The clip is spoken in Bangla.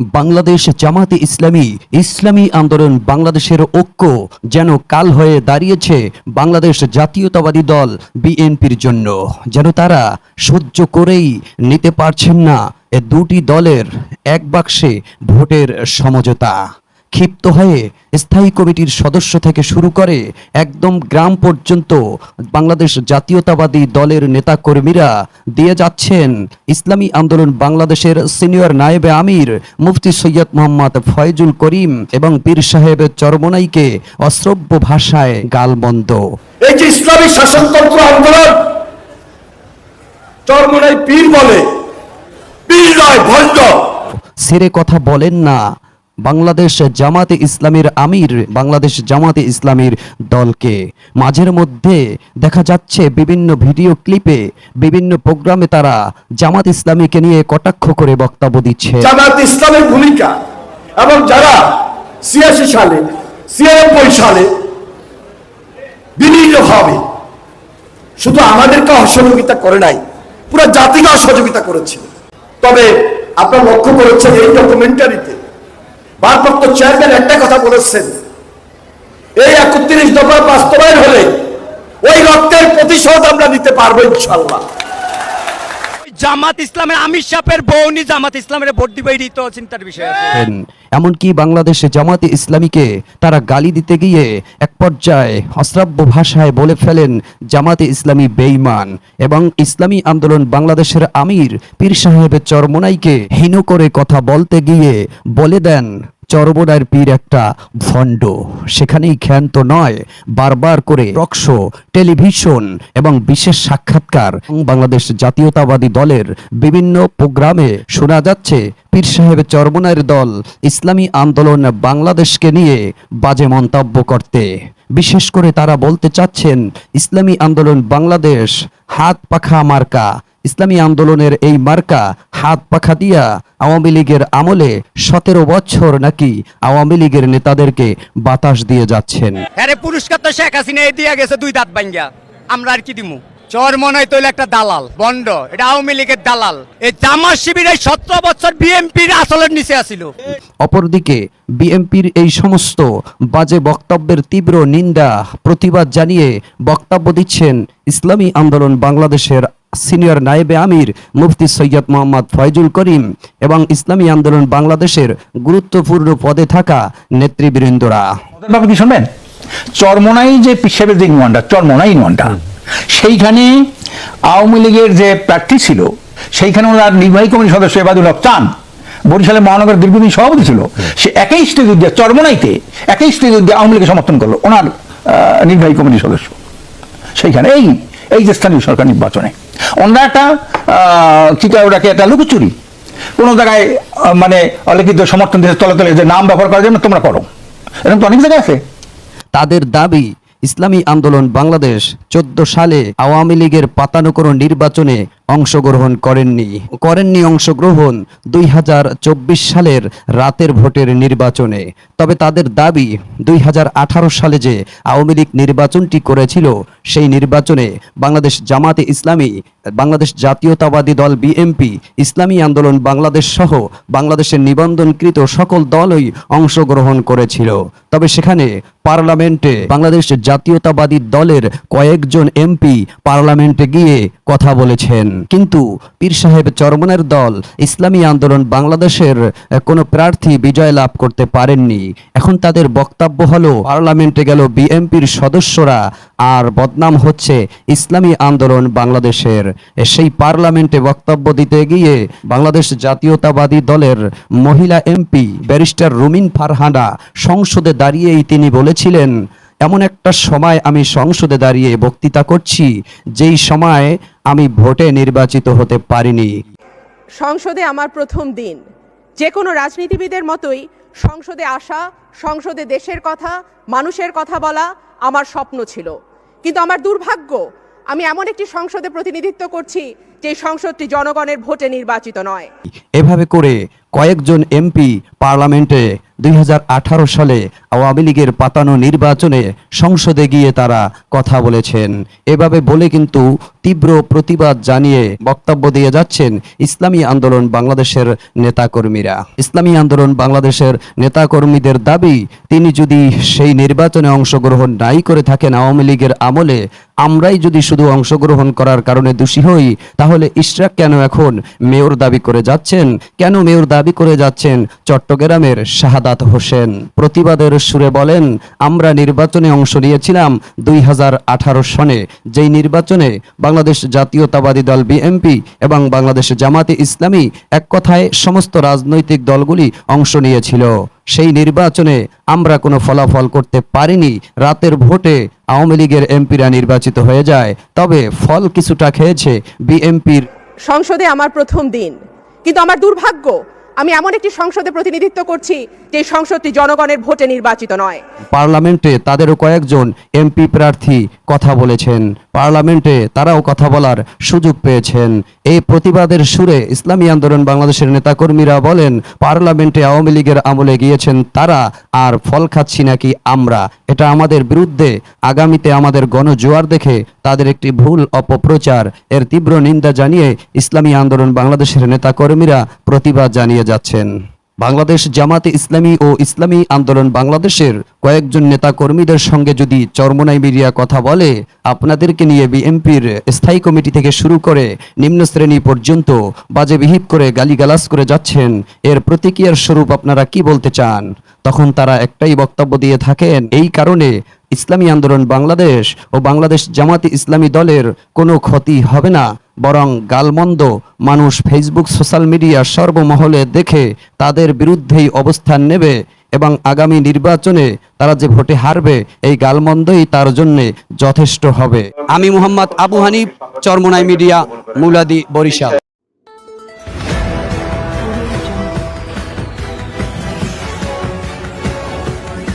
বাংলাদেশ জামাতে ইসলামী ইসলামী আন্দোলন বাংলাদেশের ঐক্য যেন কাল হয়ে দাঁড়িয়েছে বাংলাদেশ জাতীয়তাবাদী দল বিএনপির জন্য। যেন তারা সহ্য করেই নিতে পারছেন না এ দুটি দলের এক বাক্সে ভোটের সমঝোতা। ক্ষিপ্ত হয়ে স্থায়ী কমিটির সদস্য থেকে শুরু করে একদম গ্রাম পর্যন্ত বাংলাদেশ জাতীয়তাবাদী দলের নেতাকর্মীরা দিয়ে যাচ্ছেন ইসলামী আন্দোলন বাংলাদেশের সিনিয়র নায়েবে আমির মুফতি সৈয়দ মোহাম্মদ ফয়জুল করিম এবং পীর সাহেব চরমনাইকে অশ্রব্য ভাষায় গালবন্ধ এই যে ইসলামী শাসনতন্ত্র আন্দোলন চরমনাই পীর বলে পীর নয় ভণ্ড। সেরে কথা বলেন না বাংলাদেশ জামাতে ইসলামের আমির, বাংলাদেশ জামাতে ইসলামীর দলকে। মাঝের মধ্যে দেখা যাচ্ছে বিভিন্ন ভিডিও ক্লিপে বিভিন্ন প্রোগ্রামে তারা জামাত ইসলামীকে নিয়ে কটাক্ষ করে বক্তব্য দিচ্ছে। জামাত ইসলামের ভূমিকা এবং যারা ছিয়াশি সালে, ছিয়ানব্বই সালে বিভিন্নভাবে শুধু আমাদেরকে অসহযোগিতা করে নাই, পুরো জাতিকে অসহযোগিতা করেছে। তবে আপনারা লক্ষ্য করেছেন এই ডকুমেন্টারিতে ভারপ্রাপ্ত চেয়ারম্যান একটা কথা বলেছেন। এই একত্রিশ দফা বাস্তবায়ন হলে ওই রক্তের প্রতিশোধ আমরা নিতে পারব ইনশাল্লাহ জামাত ইসলামের আমির সাহেবের বৌনি জামাত ইসলামের ভোট দিবে এই তো চিন্তার বিষয় আছে। এমনকি বাংলাদেশে জামাতে ইসলামীকে তারা গালি দিতে গিয়ে এক পর্যায়ে অশ্রাব্য ভাষায় বলে ফেলেন জামাতে ইসলামী বেইমান এবং ইসলামী আন্দোলন বাংলাদেশের আমির পীর সাহেবের চরমোনাইকে হীন করে কথা বলতে গিয়ে বলে দেন। চরমোনাইয়ের পীর একটা ভণ্ড। সেখানেই ক্ষান্ত নয়, বারবার করে টকশো টেলিভিশন এবং বিশেষ সাক্ষাৎকার। বাংলাদেশ জাতীয়তাবাদী দলের বিভিন্ন প্রোগ্রামে শোনা যাচ্ছে, পীর সাহেব চরমনায়ের দল ইসলামী আন্দোলন বাংলাদেশকে নিয়ে বাজে মন্তব্য করতে। বিশেষ করে তারা বলতে চাচ্ছেন, ইসলামী আন্দোলন বাংলাদেশ হাত পাখা মার্কা। ইসলামী আন্দোলনের এই মার্কা হাত পাখা দিয়া আওয়ামী লীগের আমলে সতেরো বছর নাকি আওয়ামী লীগের নেতাদেরকে বাতাস দিয়ে যাচ্ছেন। আরে পুরস্কার তো শেখ হাসিনা এই দিয়া গেছে দুই দাঁত ভাঙ্গিয়া। আমরা আর কি দিমু? চর মনে হয় একটা দালাল বন্ড। এটা আওয়ামী লীগের দালাল। এই জামাত শিবিরের সতেরো বছর বিএনপির আসলের নিচে আসিল অপরদিকে বিএনপির এই সমস্ত বাজে বক্তব্যের তীব্র নিন্দা প্রতিবাদ জানিয়ে বক্তব্য দিচ্ছেন ইসলামী আন্দোলন বাংলাদেশের সিনিয়র নায়েবে আমির মুফতি সৈয়দ মোহাম্মদ ফয়জুল করিম এবং ইসলামী আন্দোলন বাংলাদেশের গুরুত্বপূর্ণ পদে থাকা নেতৃবৃন্দরা। কি শুনবেন? চরমোনাই যে পিসেবের যে ইউনিয়নটা চরমোনাই ইউনিয়নটা সেইখানে আওয়ামী লীগের যে প্রার্থী ছিল সেইখানে ওনার নির্বাহী কমিটির সদস্য এবাদুল হক চান। বরিশালে মহানগর দীর্ঘদিন সভাপতি ছিল। সে একই স্টেজ দিয়ে চরমোনাইতে একই স্টেজ দিয়ে আওয়ামী লীগের সমর্থন করল ওনার নির্বাহী কমিটির সদস্য। সেইখানে এই এই যে স্থানীয় সরকার নির্বাচনে। অন্য একটা আহ, কি কয় ওটাকে একটা লুকোচুরি। কোনো জায়গায় মানে অলিখিত সমর্থন দিয়ে তলে তলে যে নাম ব্যবহার করার জন্য তোমরা করো। এরকম তো অনেক জায়গায় আছে। তাদের দাবি ইসলামী আন্দোলন বাংলাদেশ চোদ্দ সালে আওয়ামী লীগের পাতানুকরণ নির্বাচনে অংশগ্রহণ করেননি। করেননি অংশগ্রহণ দুই হাজার চব্বিশ সালের রাতের ভোটের নির্বাচনে। তবে তাদের দাবি দুই হাজার আঠারো সালে যে আওয়ামী লীগ নির্বাচনটি করেছিল, সেই নির্বাচনে বাংলাদেশ জামাতে ইসলামী, বাংলাদেশ জাতীয়তাবাদী দল বিএমপি ইসলামী আন্দোলন, বাংলাদেশ সহ বাংলাদেশের নিবন্ধনকৃত সকল দলই অংশগ্রহণ করেছিল। তবে সেখানে পার্লামেন্টে বাংলাদেশ জাতীয়তাবাদী দলের কয়েকজন এমপি পার্লামেন্টে গিয়ে কথা বলেছেন। কিন্তু পীর সাহেব চরমনের দল, ইসলামী আন্দোলন বাংলাদেশের কোনো প্রার্থী বিজয় লাভ করতে পারেননি। এখন তাদের বক্তব্য হলো, পার্লামেন্টে গেল বিএমপির সদস্যরা, আর বদনাম হচ্ছে ইসলামী আন্দোলন বাংলাদেশের। সেই পার্লামেন্টে বক্তব্য দিতে গিয়ে বাংলাদেশ জাতীয়তাবাদী দলের মহিলা এমপি ব্যারিস্টার রুমিন ফারহানা সংসদে দাঁড়িয়েই তিনি বলেছিলেন এমন একটা সময় আমি সংসদে দাঁড়িয়ে বক্তৃতা করছি, যেই সময় আমি ভোটে নির্বাচিত হতে পারিনি। সংসদে আমার প্রথম দিন। যে কোনো রাজনীতিবিদের মতোই সংসদে আসা, সংসদে দেশের কথা, মানুষের কথা বলা আমার স্বপ্ন ছিল। কিন্তু আমার দুর্ভাগ্য, আমি এমন একটি সংসদে প্রতিনিধিত্ব করছি যে সংসদটি জনগণের ভোটে নির্বাচিত নয়। এভাবে করে কয়েকজন এমপি পার্লামেন্টে দুই সালে আওয়ামী লীগের পাতানো নির্বাচনে সংসদে গিয়ে তারা কথা বলেছেন। এভাবে বলে কিন্তু তীব্র প্রতিবাদ জানিয়ে বক্তব্য দিয়ে যাচ্ছেন ইসলামী আন্দোলন বাংলাদেশের নেতাকর্মীরা। ইসলামী আন্দোলন বাংলাদেশের নেতাকর্মীদের দাবি, তিনি যদি সেই নির্বাচনে অংশগ্রহণ নাই করে থাকেন আওয়ামী লীগের আমলে, আমরাই যদি শুধু অংশগ্রহণ করার কারণে দোষী হই, তাহলে ইশরাক কেন এখন মেয়র দাবি করে যাচ্ছেন? কেন মেয়র দাবি করে যাচ্ছেন? চট্টগ্রামের শাহাদাত হোসেন প্রতিবাদের সুরে বলেন, আমরা নির্বাচনে অংশ নিয়েছিলাম দুই হাজার আঠারো সনে। যেই নির্বাচনে বাংলাদেশ জাতীয়তাবাদী দল বিএমপি এবং বাংলাদেশ জামাতে ইসলামী এক কথায় সমস্ত রাজনৈতিক দলগুলি অংশ নিয়েছিল। সেই নির্বাচনে আমরা কোনো ফলাফল করতে পারিনি। রাতের ভোটে আওয়ামী লীগের এমপিরা নির্বাচিত হয়ে যায়। তবে ফল কিছুটা খেয়েছে বিএমপির সংসদে আমার প্রথম দিন। কিন্তু আমার দুর্ভাগ্য আমি এমন একটি সংসদে প্রতিনিধিত্ব করছি যে সংসদটি জনগণের ভোটে নির্বাচিত নয়। পার্লামেন্টে তাদেরও কয়েকজন এমপি প্রার্থী কথা বলেছেন। পার্লামেন্টে তারাও কথা বলার সুযোগ পেয়েছেন। এই প্রতিবাদের সুরে ইসলামী আন্দোলন বাংলাদেশের নেতাকর্মীরা বলেন, পার্লামেন্টে আওয়ামী লীগের আমলে গিয়েছেন তারা, আর ফল খাচ্ছি নাকি আমরা? এটা আমাদের বিরুদ্ধে, আগামীতে আমাদের গণজোয়ার দেখে তাদের একটি ভুল অপপ্রচার। এর তীব্র নিন্দা জানিয়ে ইসলামী আন্দোলন বাংলাদেশের নেতাকর্মীরা প্রতিবাদ জানিয়ে যাচ্ছেন। বাংলাদেশ জামাতে ইসলামী ও ইসলামী আন্দোলন বাংলাদেশের কয়েকজন নেতা কর্মীদের সঙ্গে যদি চরমনাই মিডিয়া কথা বলে, আপনাদেরকে নিয়ে বিএনপির স্থায়ী কমিটি থেকে শুরু করে নিম্ন শ্রেণি পর্যন্ত বাজে বিহিত করে গালিগালাজ করে যাচ্ছেন। এর প্রতিক্রিয়ার স্বরূপ আপনারা কি বলতে চান? তখন তারা একটাই বক্তব্য দিয়ে থাকেন, এই কারণে ইসলামী আন্দোলন বাংলাদেশ ও বাংলাদেশ জামাতি ইসলামী দলের কোনো ক্ষতি হবে না। বরং গালমন্দ মানুষ ফেসবুক সোশ্যাল মিডিয়া সর্বমহলে দেখে তাদের বিরুদ্ধেই অবস্থান নেবে এবং আগামী নির্বাচনে তারা যে ভোটে হারবে, এই গালমন্দই তার জন্যে যথেষ্ট হবে। আমি মোহাম্মদ আবু হানিফ, চরমনাই মিডিয়া, মুলাদি, বরিশাল।